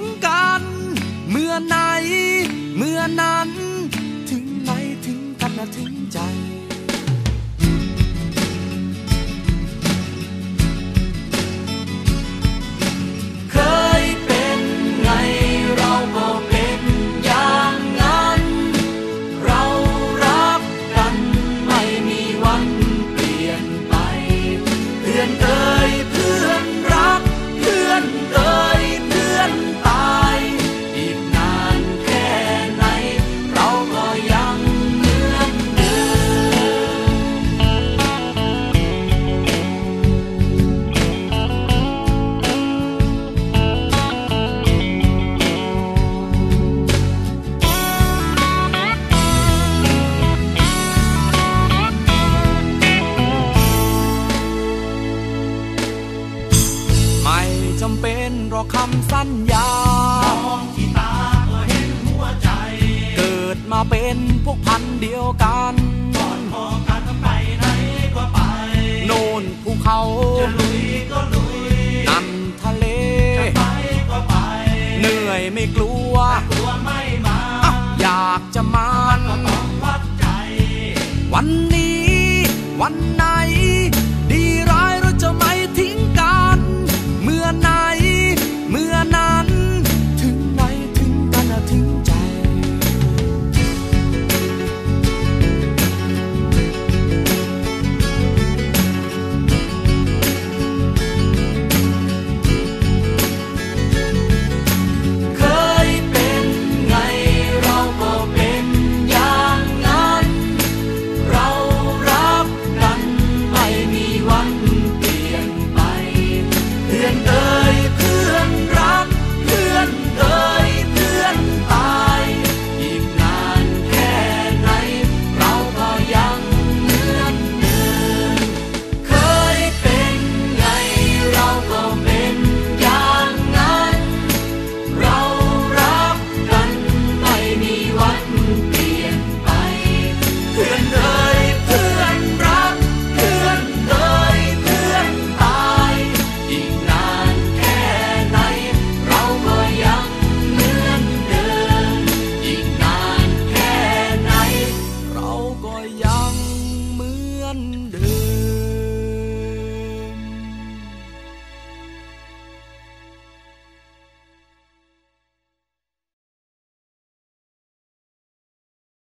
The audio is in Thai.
งกันเมื่ อไหน เมื่อนั้น ถึงไหนถึงกันนะถึงใจเคยเป็นไงเราก็เป็นอย่างนั้ จำเป็นรอคำสัญญามองที่ตาก็เห็นหัวใจ เกิดมาเป็นพวกพันเดียวกันก่อนพอกันไปไหนก็ไป โน่นภูเขาจะลุยก็ลุยนั่นทะเลจะไปก็ไป เหนื่อยไม่กลัว dòng mưa anh đường.